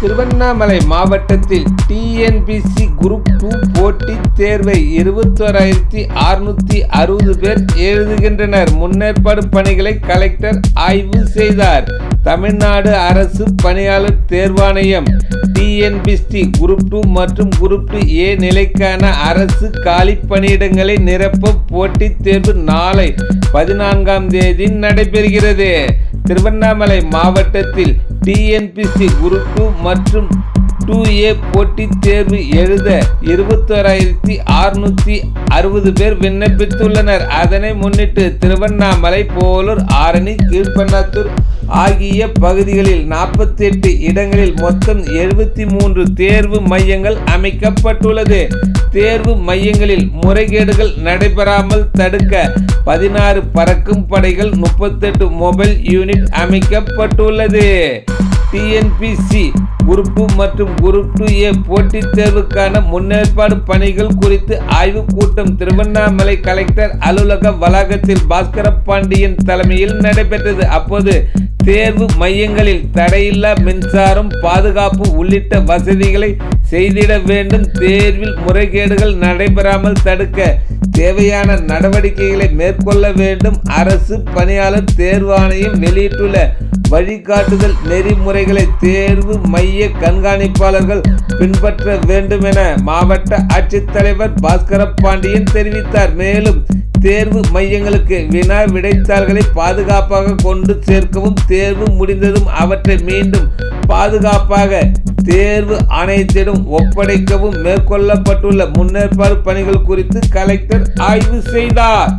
திருவண்ணாமலை மாவட்டத்தில் TNPSC group two போட்டித் தேர்வை இருபத்தோராயிரத்தி அறுநூத்தி அறுபது பேர் எழுதுகின்றனர். முன்னேற்பாடு பணிகளை கலெக்டர் ஆய்வு செய்தார். தமிழ்நாடு அரசு பணியாளர் தேர்வாணையம் டிஎன்பிசி குரூப் டூ மற்றும் குரூப் டூ ஏ நிலைக்கான அரசு காலி பணியிடங்களை நிரப்ப போட்டித் தேர்வு நாளை பதினான்காம் தேதி நடைபெறுகிறது. திருவண்ணாமலை மாவட்டத்தில் டிஎன்பிசி குரூப் டூ மற்றும் டூ ஏ போட்டித் தேர்வு எழுத இருபத்தோராயிரத்தி அறுநூத்தி அறுபது பேர் விண்ணப்பித்துள்ளனர். அதனை முன்னிட்டு திருவண்ணாமலை போலூர் ஆரணி கீழ்பண்ணாத்தூர் ஆகிய பகுதிகளில் நாற்பத்தி எட்டு இடங்களில் மொத்தம் எழுபத்தி மூன்று தேர்வு மையங்கள் அமைக்கப்பட்டுள்ளது. தேர்வு மையங்களில் முறைகேடுகள் நடைபெறாமல் தடுக்க பதினாறு பறக்கும் படைகள் முப்பத்தெட்டு மொபைல் யூனிட் அமைக்கப்பட்டுள்ளது. டிஎன்பிசி குரூப் மற்றும் குரூப் டூ ஏ போட்டித் தேர்வுக்கான முன்னேற்பாடு பணிகள் குறித்து ஆய்வுக் கூட்டம் திருவண்ணாமலை கலெக்டர் அலுவலக வளாகத்தில் பாஸ்கர பாண்டியன் தலைமையில் நடைபெற்றது. அப்போது தேர்வு மையங்களில் தடையில்லா மின்சாரம் பாதுகாப்பு உள்ளிட்ட வசதிகளை செய்திட வேண்டும். தேர்வில் முறைகேடுகள் நடைபெறாமல் தடுக்க தேவையான நடவடிக்கைகளை மேற்கொள்ள வேண்டும். அரசு பணியாளர் தேர்வாணையம் வெளியிட்டுள்ள வழிகாட்டுதல் நெறிமுறைகளை தேர்வு மைய கண்காணிப்பாளர்கள் பின்பற்ற வேண்டும் என மாவட்ட ஆட்சித்தலைவர் பாஸ்கர பாண்டியன் தெரிவித்தார். மேலும் தேர்வு மையங்களுக்கு வினா விடைத்தாள்களை பாதுகாப்பாக கொண்டு சேர்க்கவும் தேர்வு முடிந்ததும் அவற்றை மீண்டும் பாதுகாப்பாக தேர்வு ஆணையத்திடம் ஒப்படைக்கவும் மேற்கொள்ளப்பட்டுள்ள முன்னேற்பாடு பணிகள் குறித்து கலெக்டர் ஆய்வு செய்தார்.